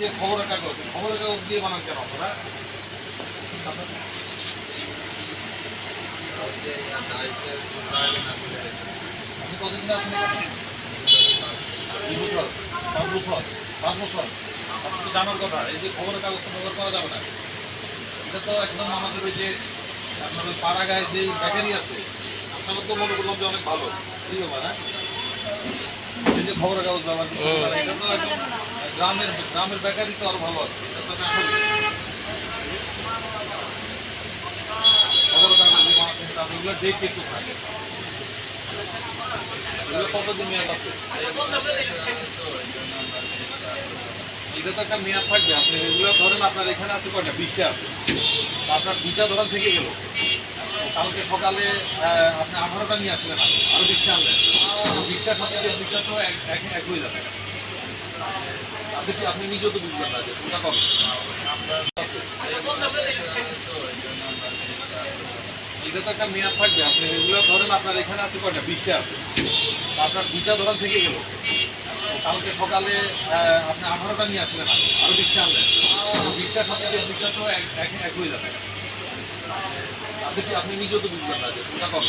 যে খবরের কাগজ খবরের কাগজ দিয়ে বানান কেন আপনারা? আপনি কতদিন দুই বছর পাঁচ বছর পাঁচ বছর আপনি তো জানার কথা এই যে খবরের কাগজ ব্যবহার করা যাবে না। এটা তো একদম আমাদের ওই যে আপনার ওই পাড়াগায় যে বেকারি আছে আপনারা তো মনে করলাম যে অনেক ভালো। ঠিক আছে না এই যে খবরের কাগজ ব্যবহার এটা তো একদম গ্রামের গ্রামের বেকারি তো আরও ভালো আছে, এটা তো তা দেখে একটু থাকে কতদিন মেয়াদ আছে? তো একটা মেয়াদ থাকবে, আপনি এগুলো ধরেন আপনার এখানে আছে কয়টা? বিশটা আছে। তা আপনার দুইটা ধরেন থেকে গেল। কালকে সকালে আপনি আঠারোটা নিয়ে আসলেন আরও বিশটা আনলেন। বিশটার সাথে দুইটা তো এক হয়ে যাবে। আপনি আপনি নিজেও তো বুঝবেন না যে কোনটা কম তো একটা মেয়াদ থাকবে, আপনি এগুলো ধরেন আপনার এখানে আছে কয়টা? বিশটা আছে। আপনার দুইটা ধরেন থেকে গেল। কালকে সকালে আপনি আঠারোটা নিয়ে আসলেন আরও বিশটা আনলেন। বিশটার সাথে যে তো এক এক- হয়ে যাবে। আপনি নিজেও তো বুঝবেন না যে কোনটা কম